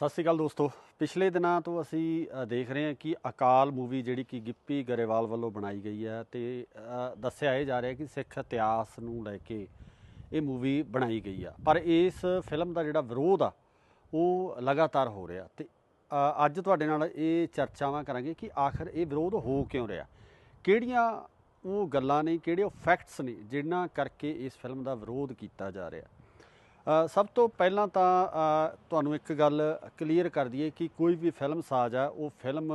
ਸਤਿ ਸ਼੍ਰੀ ਅਕਾਲ ਦੋਸਤੋ। ਪਿਛਲੇ ਦਿਨਾਂ ਤੋਂ ਅਸੀਂ ਦੇਖ ਰਹੇ ਹਾਂ ਕਿ ਅਕਾਲ ਮੂਵੀ ਜਿਹੜੀ ਕਿ ਗਿੱਪੀ ਗਰੇਵਾਲ ਵੱਲੋਂ ਬਣਾਈ ਗਈ ਹੈ ਤੇ ਦੱਸਿਆ ਇਹ ਜਾ ਰਿਹਾ ਕਿ ਸਿੱਖ ਇਤਿਹਾਸ ਨੂੰ ਲੈ ਕੇ ਇਹ ਮੂਵੀ ਬਣਾਈ ਗਈ ਆ। ਪਰ ਇਸ ਫਿਲਮ ਦਾ ਜਿਹੜਾ ਵਿਰੋਧ ਆ, ਉਹ ਲਗਾਤਾਰ ਹੋ ਰਿਹਾ। ਤੇ ਅੱਜ ਤੁਹਾਡੇ ਨਾਲ ਇਹ ਚਰਚਾਵਾਂ ਕਰਾਂਗੇ ਕਿ ਆਖਰ ਇਹ ਵਿਰੋਧ ਹੋ ਕਿਉਂ ਰਿਹਾ? ਕਿਹੜੀਆਂ ਉਹ ਗੱਲਾਂ ਨੇ ਕਿਹੜੇ ਉਹ ਫੈਕਟਸ ਨੇ ਜਿਨ੍ਹਾਂ ਕਰਕੇ ਇਸ ਫਿਲਮ ਦਾ ਵਿਰੋਧ ਕੀਤਾ ਜਾ ਰਿਹਾ? ਸਭ ਤੋਂ ਪਹਿਲਾਂ ਤਾਂ ਤੁਹਾਨੂੰ ਇੱਕ ਗੱਲ ਕਲੀਅਰ ਕਰ ਦਈਏ ਕਿ ਕੋਈ ਵੀ ਫਿਲਮ ਸਾਜ਼ ਆ, ਉਹ ਫਿਲਮ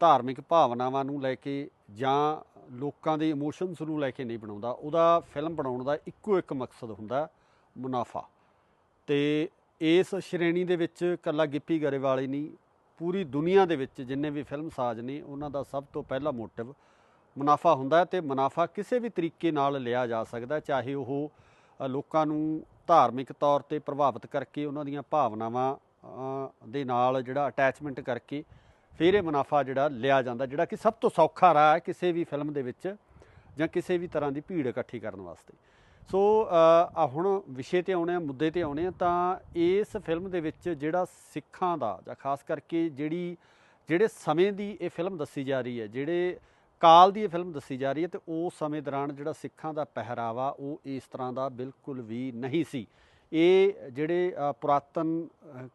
ਧਾਰਮਿਕ ਭਾਵਨਾਵਾਂ ਨੂੰ ਲੈ ਕੇ ਜਾਂ ਲੋਕਾਂ ਦੇ ਇਮੋਸ਼ਨਸ ਨੂੰ ਲੈ ਕੇ ਨਹੀਂ ਬਣਾਉਂਦਾ। ਉਹਦਾ ਫਿਲਮ ਬਣਾਉਣ ਦਾ ਇੱਕੋ ਇੱਕ ਮਕਸਦ ਹੁੰਦਾ ਮੁਨਾਫਾ। ਤੇ ਇਸ ਸ਼੍ਰੇਣੀ ਦੇ ਵਿੱਚ ਕੱਲਾ ਗਿੱਪੀ ਗਰੇਵਾਲ ਹੀ ਨਹੀਂ, ਪੂਰੀ ਦੁਨੀਆ ਦੇ ਵਿੱਚ ਜਿੰਨੇ ਵੀ ਫਿਲਮ ਸਾਜ਼ ਨੇ, ਉਹਨਾਂ ਦਾ ਸਭ ਤੋਂ ਪਹਿਲਾ ਮੋਟਿਵ ਮੁਨਾਫਾ ਹੁੰਦਾ ਹੈ ਤੇ ਮੁਨਾਫਾ ਕਿਸੇ ਵੀ ਤਰੀਕੇ ਨਾਲ ਲਿਆ ਜਾ ਸਕਦਾ ਚਾਹੇ ਉਹ ਲੋਕਾਂ ਨੂੰ ਧਾਰਮਿਕ ਤੌਰ ਤੇ ਪ੍ਰਭਾਵਿਤ ਕਰਕੇ ਉਹਨਾਂ ਦੀਆਂ ਭਾਵਨਾਵਾਂ ਦੇ ਨਾਲ ਜਿਹੜਾ ਅਟੈਚਮੈਂਟ ਕਰਕੇ ਫਿਰ ਇਹ ਮੁਨਾਫਾ ਜਿਹੜਾ ਲਿਆ ਜਾਂਦਾ, ਜਿਹੜਾ ਕਿ ਸਭ ਤੋਂ ਸੌਖਾ ਰਾਹ ਹੈ ਕਿਸੇ ਵੀ ਫਿਲਮ ਦੇ ਵਿੱਚ ਜਾਂ ਕਿਸੇ ਵੀ ਤਰ੍ਹਾਂ ਦੀ ਭੀੜ ਇਕੱਠੀ ਕਰਨ ਵਾਸਤੇ। ਸੋ ਆ ਹੁਣ ਵਿਸ਼ੇ ਤੇ ਆਉਣੇ ਆ, ਮੁੱਦੇ ਤੇ ਆਉਣੇ ਆ, ਤਾਂ ਇਸ ਫਿਲਮ ਦੇ ਵਿੱਚ ਜਿਹੜਾ ਸਿੱਖਾਂ ਦਾ ਜਾਂ ਖਾਸ ਕਰਕੇ ਜਿਹੜੀ, ਜਿਹੜੇ ਸਮੇਂ ਦੀ ਇਹ ਫਿਲਮ ਦੱਸੀ ਜਾ ਰਹੀ ਹੈ, ਜਿਹੜੇ ਕਾਲ ਦੀ ਇਹ ਫਿਲਮ ਦੱਸੀ ਜਾ ਰਹੀ ਹੈ ਤੇ ਉਸ ਸਮੇਂ ਦੌਰਾਨ ਜਿਹੜਾ ਸਿੱਖਾਂ ਦਾ ਪਹਿਰਾਵਾ, ਉਹ ਇਸ ਤਰ੍ਹਾਂ ਦਾ ਬਿਲਕੁਲ ਵੀ ਨਹੀਂ ਸੀ। ਇਹ ਜਿਹੜੇ ਪੁਰਾਤਨ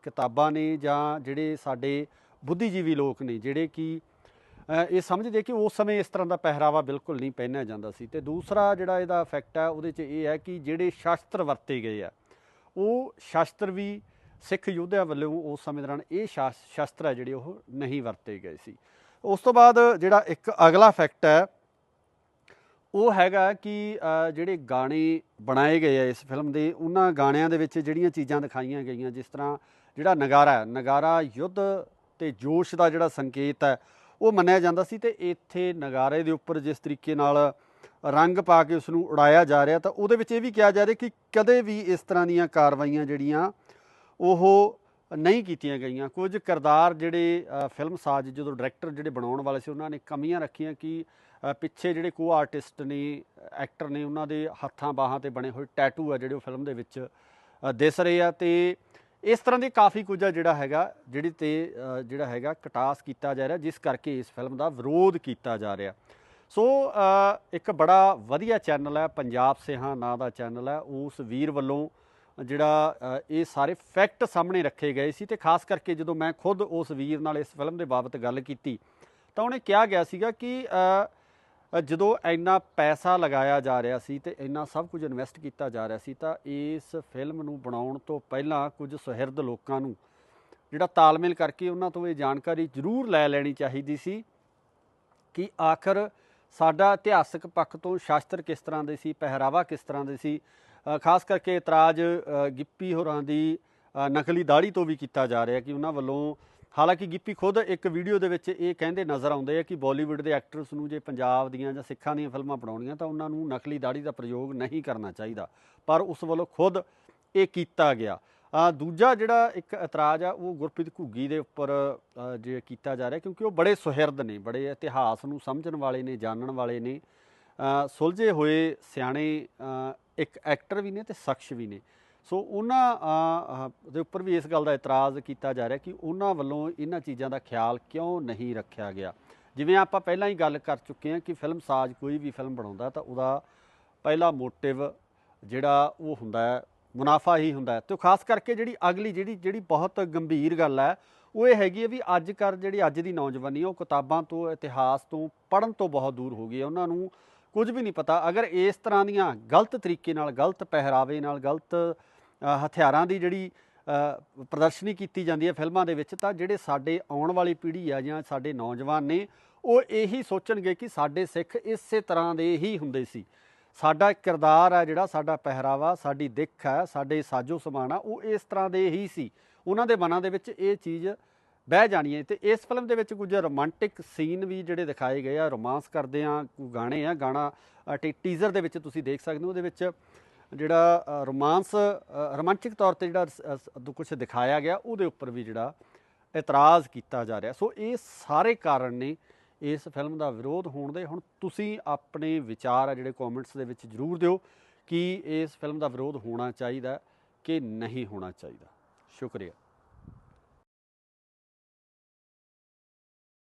ਕਿਤਾਬਾਂ ਨੇ ਜਾਂ ਜਿਹੜੇ ਸਾਡੇ ਬੁੱਧੀਜੀਵੀ ਲੋਕ ਨੇ, ਜਿਹੜੇ ਕਿ ਇਹ ਸਮਝਦੇ ਕਿ ਉਸ ਸਮੇਂ ਇਸ ਤਰ੍ਹਾਂ ਦਾ ਪਹਿਰਾਵਾ ਬਿਲਕੁਲ ਨਹੀਂ ਪਹਿਨਿਆ ਜਾਂਦਾ ਸੀ। ਤੇ ਦੂਸਰਾ ਜਿਹੜਾ ਇਹਦਾ ਇਫੈਕਟ ਹੈ, ਉਹਦੇ 'ਚ ਇਹ ਹੈ ਕਿ ਜਿਹੜੇ ਸ਼ਾਸਤਰ ਵਰਤੇ ਗਏ ਆ, ਉਹ ਸ਼ਾਸਤਰ ਵੀ ਸਿੱਖ ਯੋਧਿਆਂ ਵੱਲੋਂ ਉਸ ਸਮੇਂ ਦੌਰਾਨ ਇਹ ਸ਼ਾਸ- ਸ਼ਾਸਤਰ ਹੈ ਜਿਹੜੇ ਉਹ ਨਹੀਂ ਵਰਤੇ ਗਏ ਸੀ। ਉਸ ਤੋਂ ਬਾਅਦ ਜਿਹੜਾ ਇੱਕ ਅਗਲਾ ਫੈਕਟ ਹੈ, ਉਹ ਹੈਗਾ ਕਿ ਜਿਹੜੇ ਗਾਣੇ ਬਣਾਏ ਗਏ ਆ ਇਸ ਫਿਲਮ ਦੇ, ਉਹਨਾਂ ਗਾਣਿਆਂ ਦੇ ਵਿੱਚ ਜਿਹੜੀਆਂ ਚੀਜ਼ਾਂ ਦਿਖਾਈਆਂ ਗਈਆਂ, ਜਿਸ ਤਰ੍ਹਾਂ ਜਿਹੜਾ ਨਗਾਰਾ ਨਗਾਰਾ ਯੁੱਧ ਤੇ ਜੋਸ਼ ਦਾ ਜਿਹੜਾ ਸੰਕੇਤ ਹੈ, ਉਹ ਮੰਨਿਆ ਜਾਂਦਾ ਸੀ ਤੇ ਇੱਥੇ ਨਗਾਰੇ ਦੇ ਉੱਪਰ ਜਿਸ ਤਰੀਕੇ ਨਾਲ ਰੰਗ ਪਾ ਕੇ ਉਸ ਨੂੰ ਉਡਾਇਆ ਜਾ ਰਿਹਾ, ਤਾਂ ਉਹਦੇ ਵਿੱਚ ਇਹ ਵੀ ਕਿਹਾ ਜਾ ਰਿਹਾ ਕਿ ਕਦੇ ਵੀ ਇਸ ਤਰ੍ਹਾਂ ਦੀਆਂ ਕਾਰਵਾਈਆਂ ਜਿਹੜੀਆਂ, ਉਹ ਨਹੀਂ ਕੀਤੀਆਂ ਗਈਆਂ। ਕੁਝ ਕਿਰਦਾਰ ਜਿਹੜੇ ਫਿਲਮ ਸਾਜ਼ ਜਦੋਂ ਡਾਇਰੈਕਟਰ ਜਿਹੜੇ ਬਣਾਉਣ ਵਾਲੇ ਸੀ, ਉਹਨਾਂ ਨੇ ਕਮੀਆਂ ਰੱਖੀਆਂ ਕਿ ਪਿੱਛੇ ਜਿਹੜੇ ਕੋ ਆਰਟਿਸਟ ਨੇ, ਐਕਟਰ ਨੇ, ਉਹਨਾਂ ਦੇ ਹੱਥਾਂ ਬਾਹਾਂ ਤੇ ਬਣੇ ਹੋਏ ਟੈਟੂ ਆ ਜਿਹੜੇ ਉਹ ਫਿਲਮ ਦੇ ਵਿੱਚ ਦਿਸ ਰਹੇ ਆ। ਤੇ ਇਸ ਤਰ੍ਹਾਂ ਦੇ ਕਾਫੀ ਕੁਝ ਆ ਜਿਹੜਾ ਹੈਗਾ, ਜਿਹੜੀ ਤੇ ਜਿਹੜਾ ਹੈਗਾ ਕਟਾਸ ਕੀਤਾ ਜਾ ਰਿਹਾ, ਜਿਸ ਕਰਕੇ ਇਸ ਫਿਲਮ ਦਾ ਵਿਰੋਧ ਕੀਤਾ ਜਾ ਰਿਹਾ। ਸੋ ਇੱਕ ਬੜਾ ਵਧੀਆ ਚੈਨਲ ਹੈ ਪੰਜਾਬ ਸਿਹਾ ਨਾਂ ਦਾ ਚੈਨਲ ਹੈ ਉਸ ਵੀਰ ਵੱਲੋਂ ਜਿਹੜਾ ਇਹ ਸਾਰੇ ਫੈਕਟ ਸਾਹਮਣੇ ਰੱਖੇ ਗਏ ਸੀ ਤੇ ਖਾਸ ਕਰਕੇ ਜਦੋਂ ਮੈਂ ਖੁਦ ਉਸ ਵੀਰ ਨਾਲ ਇਸ ਫਿਲਮ ਦੇ ਬਾਬਤ ਗੱਲ ਕੀਤੀ, ਤਾਂ ਉਹਨੇ ਕਿਹਾ ਗਿਆ ਸੀਗਾ ਕਿ ਜਦੋਂ ਇੰਨਾ ਪੈਸਾ ਲਗਾਇਆ ਜਾ ਰਿਹਾ ਸੀ ਤੇ ਇੰਨਾ ਸਭ ਕੁਝ ਇਨਵੈਸਟ ਕੀਤਾ ਜਾ ਰਿਹਾ ਸੀ, ਤਾਂ ਇਸ ਫਿਲਮ ਨੂੰ ਬਣਾਉਣ ਤੋਂ ਪਹਿਲਾਂ ਕੁਝ ਸੁਹਿਰਦ ਲੋਕਾਂ ਨੂੰ ਜਿਹੜਾ ਤਾਲਮੇਲ ਕਰਕੇ ਉਹਨਾਂ ਤੋਂ ਇਹ ਜਾਣਕਾਰੀ ਜ਼ਰੂਰ ਲੈ ਲੈਣੀ ਚਾਹੀਦੀ ਸੀ ਕਿ ਆਖਰ ਸਾਡਾ ਇਤਿਹਾਸਕ ਪੱਖ ਤੋਂ ਸ਼ਾਸਤਰ ਕਿਸ ਤਰ੍ਹਾਂ ਦੇ ਸੀ, ਪਹਿਰਾਵਾ ਕਿਸ ਤਰ੍ਹਾਂ ਦੇ ਸੀ ਖਾਸ ਕਰਕੇ ਇਤਰਾਜ਼ ਗਿੱਪੀ ਹੋਰਾਂ ਦੀ ਨਕਲੀ ਦਾੜੀ ਤੋਂ ਵੀ ਕੀਤਾ ਜਾ ਰਿਹਾ ਕਿ ਉਹਨਾਂ ਵੱਲੋਂ ਹਾਲਾਂਕਿ ਗਿੱਪੀ ਖੁਦ ਇੱਕ ਵੀਡੀਓ ਦੇ ਵਿੱਚ ਇਹ ਕਹਿੰਦੇ ਨਜ਼ਰ ਆਉਂਦੇ ਆ ਕਿ ਬਾਲੀਵੁੱਡ ਦੇ ਐਕਟਰਸ ਨੂੰ ਜੇ ਪੰਜਾਬ ਦੀਆਂ ਜਾਂ ਸਿੱਖਾਂ ਦੀਆਂ ਫਿਲਮਾਂ ਬਣਾਉਣੀਆਂ ਤਾਂ ਉਹਨਾਂ ਨੂੰ ਨਕਲੀ ਦਾੜੀ ਦਾ ਪ੍ਰਯੋਗ ਨਹੀਂ ਕਰਨਾ ਚਾਹੀਦਾ। ਪਰ ਉਸ ਵੱਲੋਂ ਖੁਦ ਇਹ ਕੀਤਾ ਗਿਆ। ਅ, ਦੂਜਾ ਜਿਹੜਾ ਇੱਕ ਇਤਰਾਜ਼ ਆ ਉਹ ਗੁਰਪ੍ਰੀਤ ਘੁੱਗੀ ਦੇ ਉੱਪਰ ਜੇ ਕੀਤਾ ਜਾ ਰਿਹਾ ਕਿਉਂਕਿ ਉਹ ਬੜੇ ਸੁਹਿਰਦ ਨੇ ਬੜੇ ਇਤਿਹਾਸ ਨੂੰ ਸਮਝਣ ਵਾਲੇ ਨੇ ਜਾਣਨ ਵਾਲੇ ਨੇ। ਸੁਲਝੇ ਹੋਏ ਸਿਆਣੇ ਇੱਕ ਐਕਟਰ ਵੀ ਨੇ ਤੇ ਸ਼ਖਸ ਵੀ ਨੇ। ਸੋ ਉਹਨਾਂ ਦੇ ਉੱਪਰ ਵੀ ਇਸ ਗੱਲ ਦਾ ਇਤਰਾਜ਼ ਕੀਤਾ ਜਾ ਰਿਹਾ ਕਿ ਉਹਨਾਂ ਵੱਲੋਂ ਇਹਨਾਂ ਚੀਜ਼ਾਂ ਦਾ ਖਿਆਲ ਕਿਉਂ ਨਹੀਂ ਰੱਖਿਆ ਗਿਆ। ਜਿਵੇਂ ਆਪਾਂ ਪਹਿਲਾਂ ਹੀ ਗੱਲ ਕਰ ਚੁੱਕੇ ਹਾਂ ਕਿ ਫਿਲਮ ਸਾਜ਼ ਕੋਈ ਵੀ ਫਿਲਮ ਬਣਾਉਂਦਾ ਤਾਂ ਉਹਦਾ ਪਹਿਲਾ ਮੋਟਿਵ ਜਿਹੜਾ ਉਹ ਹੁੰਦਾ ਹੈ, ਮੁਨਾਫਾ ਹੀ ਹੁੰਦਾ ਹੈ। ਤੇ ਖਾਸ ਕਰਕੇ ਜਿਹੜੀ ਅਗਲੀ ਜਿਹੜੀ ਜਿਹੜੀ ਬਹੁਤ ਗੰਭੀਰ ਗੱਲ ਹੈ, ਉਹ ਇਹ ਹੈਗੀ ਹੈ ਵੀ ਅੱਜ ਕੱਲ੍ਹ ਜਿਹੜੀ ਅੱਜ ਦੀ ਨੌਜਵਾਨੀ ਹੈ, ਉਹ ਕਿਤਾਬਾਂ ਤੋਂ, ਇਤਿਹਾਸ ਤੋਂ, ਪੜ੍ਹਨ ਤੋਂ ਬਹੁਤ ਦੂਰ ਹੋ ਗਈ ਹੈ। ਉਹਨਾਂ ਨੂੰ ਕੁਝ ਵੀ ਨਹੀਂ ਪਤਾ। ਅਗਰ ਇਸ ਤਰ੍ਹਾਂ ਦੀਆਂ ਗਲਤ ਤਰੀਕੇ ਨਾਲ, ਗਲਤ ਪਹਿਰਾਵੇ ਨਾਲ, ਗਲਤ ਹਥਿਆਰਾਂ ਦੀ ਜਿਹੜੀ ਪ੍ਰਦਰਸ਼ਨੀ ਕੀਤੀ ਜਾਂਦੀ ਹੈ ਫਿਲਮਾਂ ਦੇ ਵਿੱਚ, ਤਾਂ ਜਿਹੜੇ ਸਾਡੇ ਆਉਣ ਵਾਲੀ ਪੀੜ੍ਹੀ ਆ ਜਾਂ ਸਾਡੇ ਨੌਜਵਾਨ ਨੇ, ਉਹ ਇਹੀ ਸੋਚਣਗੇ ਕਿ ਸਾਡੇ ਸਿੱਖ ਇਸੇ ਤਰ੍ਹਾਂ ਦੇ ਹੀ ਹੁੰਦੇ ਸੀ। ਸਾਡਾ ਕਿਰਦਾਰ ਹੈ ਜਿਹੜਾ, ਸਾਡਾ ਪਹਿਰਾਵਾ, ਸਾਡੀ ਦਿੱਖ ਹੈ ਸਾਡੇ ਸਾਜੋ ਸਮਾਨ ਆ, ਉਹ ਇਸ ਤਰ੍ਹਾਂ ਦੇ ਹੀ ਸੀ। ਉਹਨਾਂ ਦੇ ਮਨਾਂ ਦੇ ਵਿੱਚ ਇਹ ਚੀਜ਼ ਬਹਿ ਜਾਣੀ ਹੈ। ਤੇ ਇਸ ਫਿਲਮ ਦੇ ਵਿੱਚ ਕੁਝ ਰੋਮਾਂਟਿਕ ਸੀਨ ਵੀ ਜਿਹੜੇ ਦਿਖਾਏ ਗਏ ਆ ਰੋਮਾਂਸ ਕਰਦੇ ਆ ਗਾਣੇ ਆ ਗਾਣਾ ਟੀਜ਼ਰ ਦੇ ਵਿੱਚ ਤੁਸੀਂ ਦੇਖ ਸਕਦੇ ਹੋ। ਉਹਦੇ ਵਿੱਚ ਜਿਹੜਾ ਰੋਮਾਂਸ ਅ, ਰੋਮਾਂਚਿਕ ਤੌਰ ਤੇ ਜਿਹੜਾ ਕੁਝ ਦਿਖਾਇਆ ਗਿਆ ਉਹਦੇ ਉੱਪਰ ਵੀ ਜਿਹੜਾ ਇਤਰਾਜ਼ ਕੀਤਾ ਜਾ ਰਿਹਾ। ਸੋ ਇਹ ਸਾਰੇ ਕਾਰਨ ਨੇ ਇਸ ਫਿਲਮ ਦਾ ਵਿਰੋਧ ਹੋਣ ਦੇ। ਹੁਣ ਤੁਸੀਂ ਆਪਣੇ ਵਿਚਾਰ ਆ ਜਿਹੜੇ ਕਮੈਂਟਸ ਦੇ ਵਿੱਚ ਜਰੂਰ ਦਿਓ ਕਿ ਇਸ ਫਿਲਮ ਦਾ ਵਿਰੋਧ ਹੋਣਾ ਚਾਹੀਦਾ ਕਿ ਨਹੀਂ ਹੋਣਾ ਚਾਹੀਦਾ। ਸ਼ੁਕਰੀਆ।